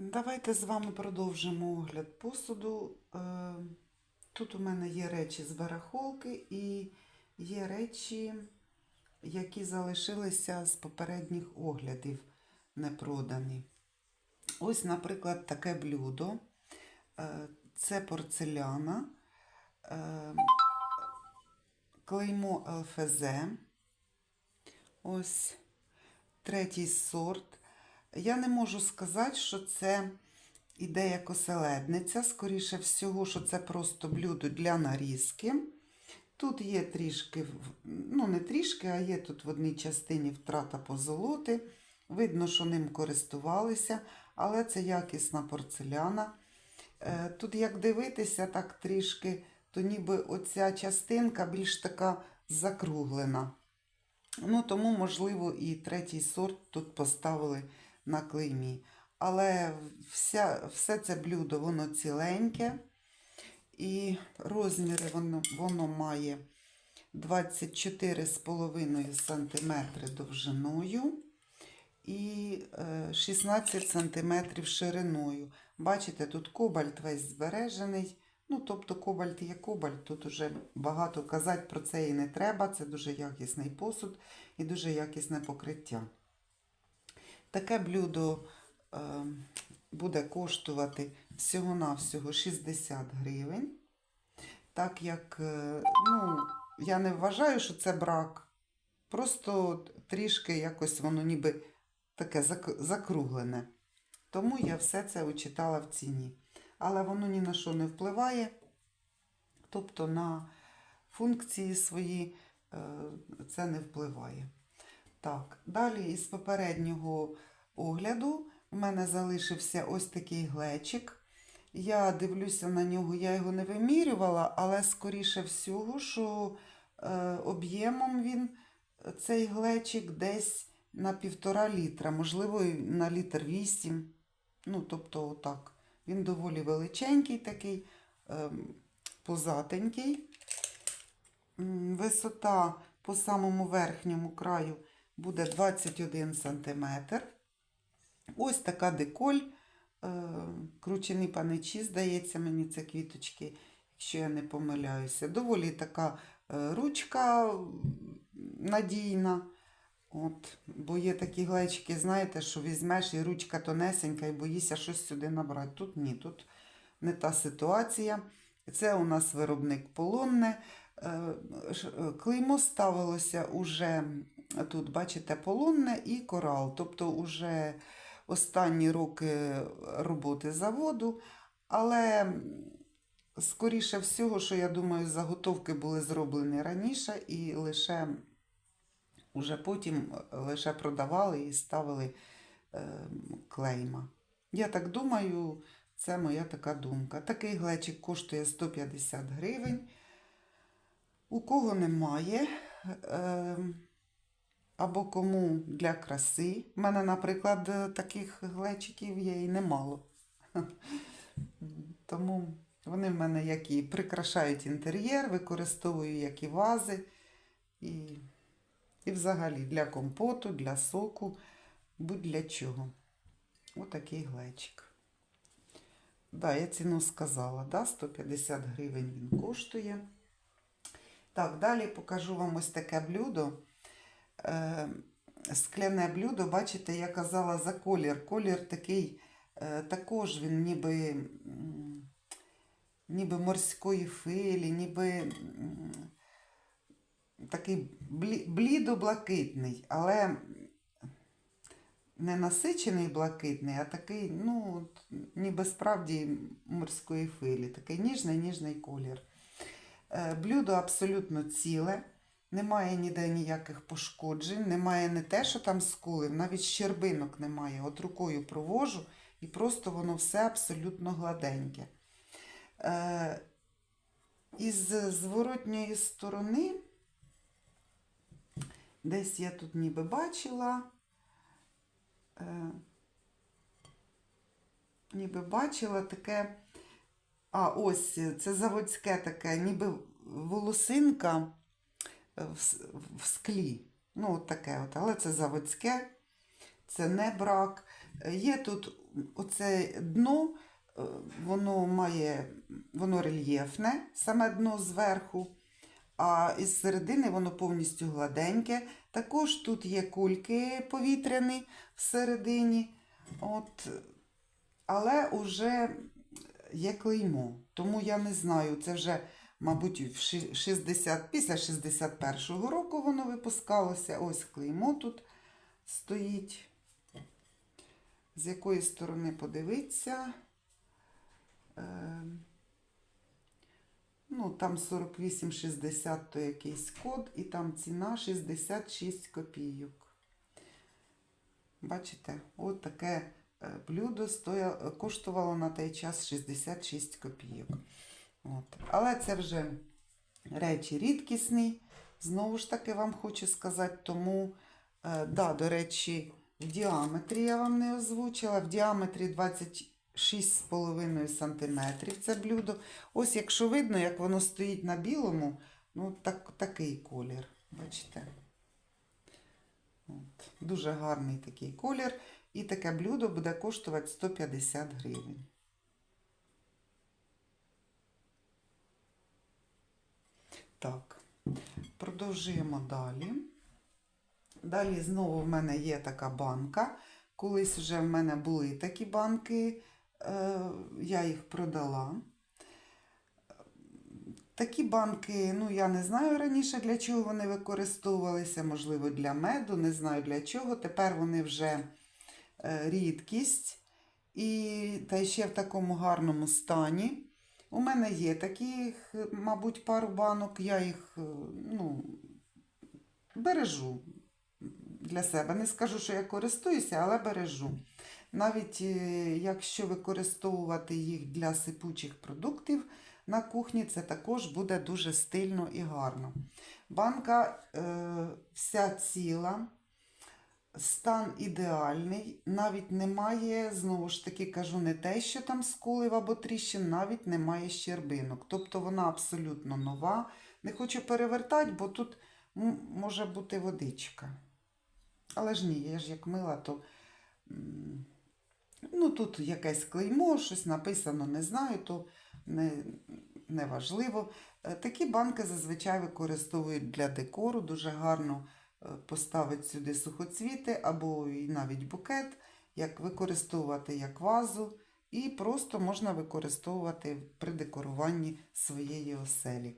Давайте з вами продовжимо огляд посуду. Е, Тут у мене є речі з барахолки і є речі, які залишилися з попередніх оглядів не продані. Ось, наприклад, таке блюдо. Е, Це порцеляна, е, клеймо ЛФЗ. Ось третій сорт. Я не можу сказати, що це іде як оселедниця. Скоріше всього, що це просто блюдо для нарізки. Тут є трішки, ну не трішки, а є тут в одній частині втрата позолоти. Видно, що ним користувалися, але це якісна порцеляна. Е, Тут, як дивитися, так трішки, то ніби оця частинка більш така закруглена. Ну, тому, можливо, і третій сорт тут поставили на клеймі. Але вся, все це блюдо, воно ціленьке. І розміри воно, воно має 24,5 см довжиною і е, 16 см шириною. Бачите, тут кобальт весь збережений. Ну, тобто кобальт є кобальт, тут уже багато казати про це і не треба. Це дуже якісний посуд і дуже якісне покриття. Таке блюдо е, буде коштувати всього-навсього 60 гривень. Так як, е, ну, я не вважаю, що це брак. Просто трішки якось воно ніби таке закруглене. Тому я все це очитала в ціні. Але воно ні на що не впливає. Тобто на функції свої е, це не впливає. Так, далі із попереднього огляду в мене залишився ось такий глечик. Я дивлюся на нього, я його не вимірювала, але скоріше всього, що е, об'ємом він, е, цей глечик, десь на півтора літра, можливо, на літр вісім. Ну, тобто, отак. Він доволі величенький, такий, ем, позатенький. Висота по самому верхньому краю буде 21 см. Ось така деколь. Е, кручені паничі, здається, мені це квіточки, якщо я не помиляюся. Доволі така е, ручка надійна. От, бо є такі глечики, знаєте, що візьмеш і ручка тонесенька, і боїшся щось сюди набрати. Тут ні, тут не та ситуація. Це у нас виробник полонне. Е, Клеймо ставилося уже тут, бачите, полонне і корал. Тобто уже останні роки роботи заводу. Але скоріше всього, що я думаю, заготовки були зроблені раніше і лише уже потім е, лише продавали і ставили е, клейма. Я так думаю, це моя така думка. Такий глечик коштує 150 гривень. У кого немає, е, або кому для краси. У мене, наприклад, е, таких глечиків є і немало. Тому вони в мене як і прикрашають інтер'єр, використовую як і вази. І, і взагалі для компоту, для соку, будь-для чого. Отакий глечик. Да, я ціну сказала, да, 150 гривень він коштує. Так, далі покажу вам ось таке блюдо. Е, скляне блюдо, бачите, я казала за колір. Колір такий, е, також він ніби, ніби морської филі, ніби такий блі- блідо-блакитний, але не насичений блакитний, а такий, ну, ніби справді морської филі. Такий ніжний ніжний колір. Е, Блюдо абсолютно ціле, немає ніде ніяких пошкоджень, немає не те, що там скулив, навіть щербинок немає. От рукою провожу і просто воно все абсолютно гладеньке. Е, Із зворотньої сторони, десь я тут ніби бачила, е, ніби бачила таке. А, ось це заводське таке, ніби волосинка в, склі. Ну, от таке от, але це заводське. це не брак. Є тут оце дно, е, воно має, воно рельєфне, саме дно зверху, а із середини воно повністю гладеньке. Також тут є кульки повітряні всередині. От, але вже є клеймо. Тому я не знаю, це вже, мабуть, в 60, після 61-го року воно випускалося. Ось клеймо тут стоїть. З якої сторони подивитися. Е, ну, там 48,60 то якийсь код, і там ціна 66 копійок. Бачите, от таке е, блюдо стоя, коштувало на той час 66 копійок. От. Але це вже речі рідкісні. Знову ж таки вам хочу сказати, тому, е, да, до речі, в діаметрі я вам не озвучила. В діаметрі 26,5 см це блюдо. Ось якщо видно, як воно стоїть на білому, ну так, такий колір. Бачите? От. Дуже гарний такий колір. І таке блюдо буде коштувати 150 гривень. Так, продовжуємо далі. Далі знову в мене є така банка. Колись вже в мене були такі банки, е, я їх продала. Такі банки, ну я не знаю раніше для чого вони використовувалися, можливо, для меду, не знаю для чого. Тепер вони вже е, рідкість і та ще в такому гарному стані. У мене є таких, мабуть, пару банок, я їх е, ну, бережу для себе. Не скажу, що я користуюся, але бережу. Навіть е, якщо використовувати їх для сипучих продуктів на кухні, це також буде дуже стильно і гарно. Банка е, вся ціла, стан ідеальний, навіть немає, знову ж таки кажу, не те, що там скулив або тріщин, навіть немає щербинок. Тобто вона абсолютно нова. Не хочу перевертати, бо тут може бути водичка. Але ж ні, я ж як мила, то ну, тут якесь клеймо, щось написано, не знаю, то не, не важливо. Е, Такі банки зазвичай використовують для декору, дуже гарно поставити сюди сухоцвіти або і навіть букет, як використовувати як вазу, і просто можна використовувати при декоруванні своєї оселі.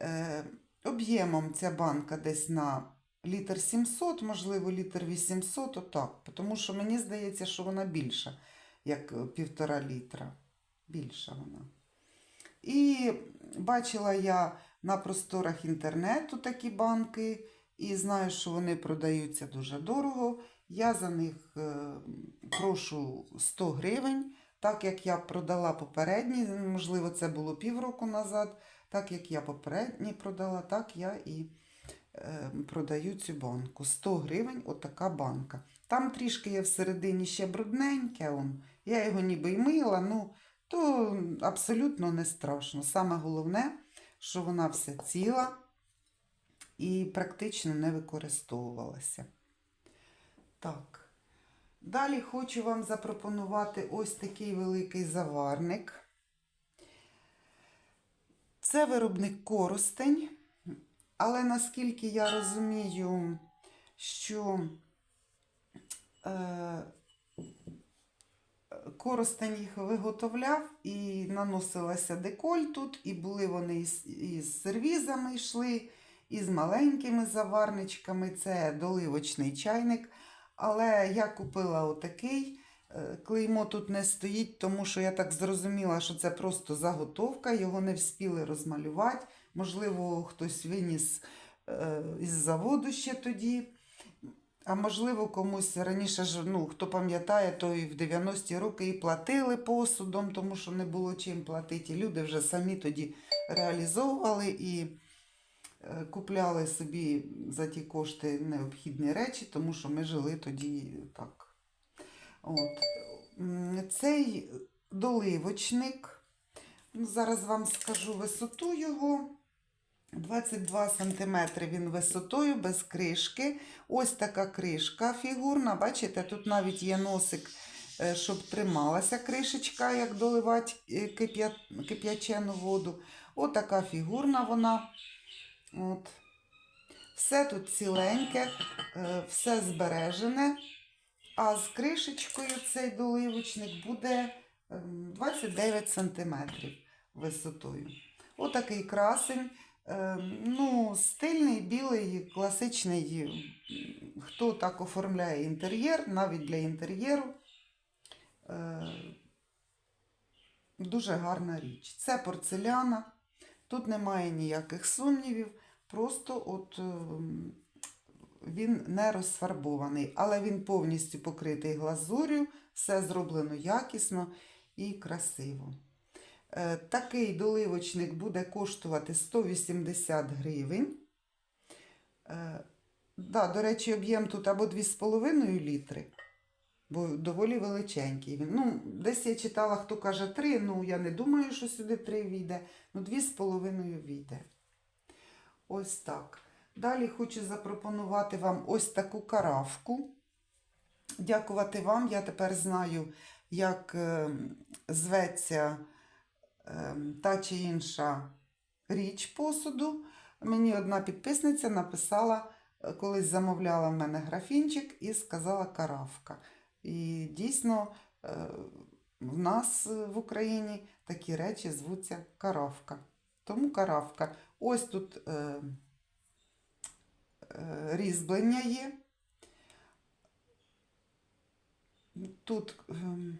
Е, об'ємом ця банка десь на літр 700, можливо, літр 800, отак. Тому що мені здається, що вона більша, як е, півтора літра. Більша вона. І бачила я на просторах інтернету такі банки, і знаю, що вони продаються дуже дорого. Я за них е, прошу 100 гривень, так як я продала попередні, можливо, це було півроку назад. Так як я попередні продала, так я і е, продаю цю банку. 100 гривень отака банка. Там трішки є всередині ще брудненьке. Он. Я його ніби й мила, ну то абсолютно не страшно. Саме головне, що вона вся ціла і практично не використовувалася. Так. Далі хочу вам запропонувати ось такий великий заварник. Це виробник Коростень, але наскільки я розумію, що е, Коростень їх виготовляв і наносилася деколь тут, і були вони із, із сервізами йшли, і з маленькими заварничками. Це доливочний чайник. Але я купила отакий. Е, Клеймо тут не стоїть, тому що я так зрозуміла, що це просто заготовка, його не вспіли розмалювати. Можливо, хтось виніс е, із заводу ще тоді. А можливо, комусь раніше ж, ну, хто пам'ятає, то і в 90-ті роки і платили посудом, тому що не було чим платити. Люди вже самі тоді реалізовували і купляли собі за ті кошти необхідні речі, тому що ми жили тоді так. От. Цей доливочник, ну, зараз вам скажу висоту його. 22 см він висотою без кришки. Ось така кришка фігурна. Бачите, тут навіть є носик, е, щоб трималася кришечка, як доливати е, кип'я- кип'ячену воду. Отака фігурна вона. От. Все тут ціленьке, е, все збережене. А з кришечкою цей доливочник буде ем, 29 см висотою. Отакий красень. Ем, Ну, стильний, білий, класичний. Хто так оформляє інтер'єр, навіть для інтер'єру. Е, Дуже гарна річ. Це порцеляна. Тут немає ніяких сумнівів. Просто от ем, він не розфарбований, але він повністю покритий глазур'ю, все зроблено якісно і красиво. Е, Такий доливочник буде коштувати 180 гривень. Е, Да, до речі, об'єм тут або 2,5 літри, бо доволі величенький. Він. Ну, десь я читала, хто каже 3, ну я не думаю, що сюди 3 війде, ну 2,5 війде. Ось так. Далі хочу запропонувати вам ось таку каравку. Дякувати вам. Я тепер знаю, як е, зветься е, та чи інша річ посуду. Мені одна підписниця написала, е, колись замовляла в мене графінчик і сказала каравка. І дійсно в нас в Україні такі речі звуться каравка. Тому каравка. Ось тут е, е, різьблення є. Тут, ем,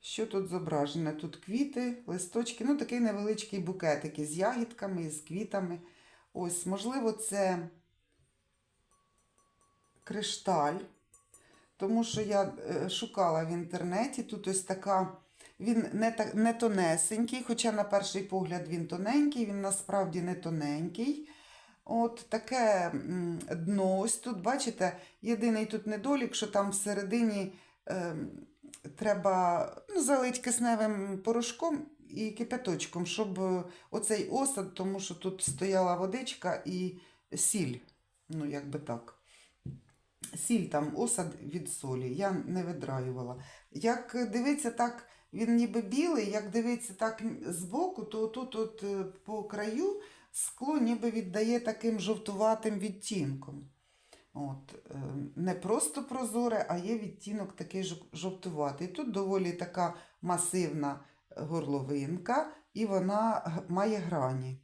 що тут зображене? Тут квіти, листочки, ну такий невеличкий букетик із ягідками, із квітами. Ось, можливо, це кришталь, тому що я е, шукала в інтернеті. Тут ось така, він не, так, не тонесенький, хоча на перший погляд він тоненький, він насправді не тоненький. От таке дно. Ось тут, бачите, єдиний тут недолік, що там всередині е, треба ну, залити кисневим порошком і кипяточком, щоб е, оцей осад, тому що тут стояла водичка і сіль. Ну, як би так. Сіль там, осад від солі. Я не видраювала. Як дивиться так, він ніби білий, як дивиться так збоку, то тут от е, по краю скло ніби віддає таким жовтуватим відтінком. От, е, не просто прозоре, а є відтінок такий жовтуватий. Тут доволі така масивна горловинка, і вона має грані.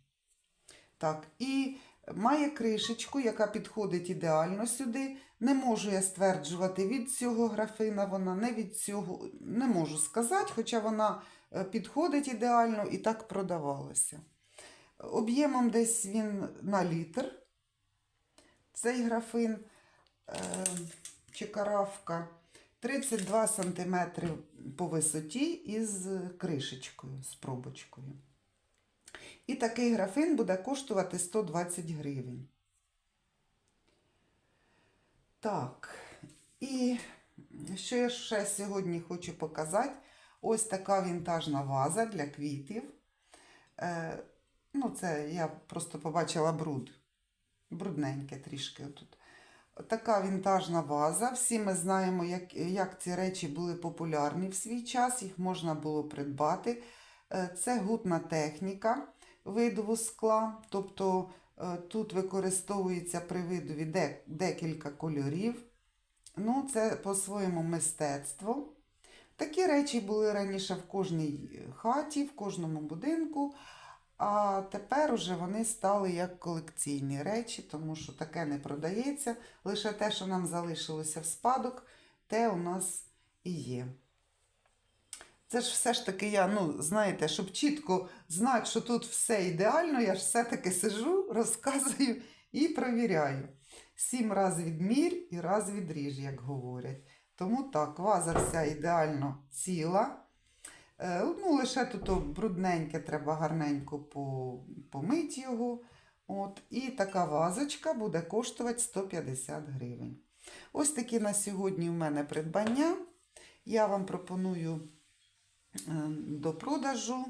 Так, і має кришечку, яка підходить ідеально сюди. Не можу я стверджувати від цього графина, вона не від цього не можу сказати, хоча вона е, підходить ідеально і так продавалася. Об'ємом десь він на літр. Цей графин е, чи каравка 32 см по висоті із кришечкою, з пробочкою. І такий графин буде коштувати 120 гривень. Так, і що я ще сьогодні хочу показати? Ось така вінтажна ваза для квітів. Е, ну, це я просто побачила бруд. Брудненьке трішки тут. Така вінтажна ваза. Всі ми знаємо, як, як ці речі були популярні в свій час, їх можна було придбати. Е, Це гутна техніка видову скла, тобто тут використовується при видові декілька кольорів. Ну, це по-своєму мистецтво. Такі речі були раніше в кожній хаті, в кожному будинку. А тепер уже вони стали як колекційні речі, тому що таке не продається. Лише те, що нам залишилося в спадок, те у нас і є. Це ж все ж таки я, ну, знаєте, щоб чітко знати, що тут все ідеально, я ж все-таки сижу, розказую і провіряю. Сім раз відмір і раз відріж, як говорять. Тому так, ваза вся ідеально ціла. Е, Ну, лише тут брудненьке, треба гарненько помити його. От, і така вазочка буде коштувати 150 гривень. Ось такі на сьогодні в мене придбання. Я вам пропоную до продажу.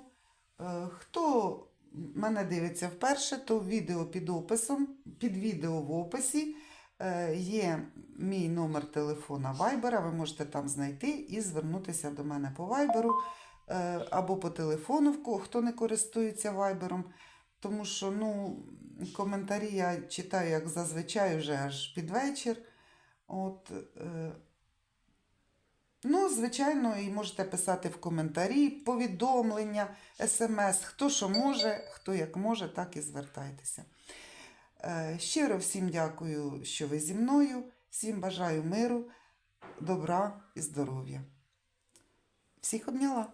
Е, Хто мене дивиться вперше, то відео під описом, під відео в описі е, є мій номер телефона Viber, ви можете там знайти і звернутися до мене по Viber е, або по телефону, хто не користується Viber. Тому що ну, коментарі я читаю, як зазвичай, вже аж під вечір. От, ну, звичайно, і можете писати в коментарі, повідомлення, смс, хто що може, хто як може, так і звертайтеся. Е, щиро всім дякую, що ви зі мною. Всім бажаю миру, добра і здоров'я. Всіх обняла.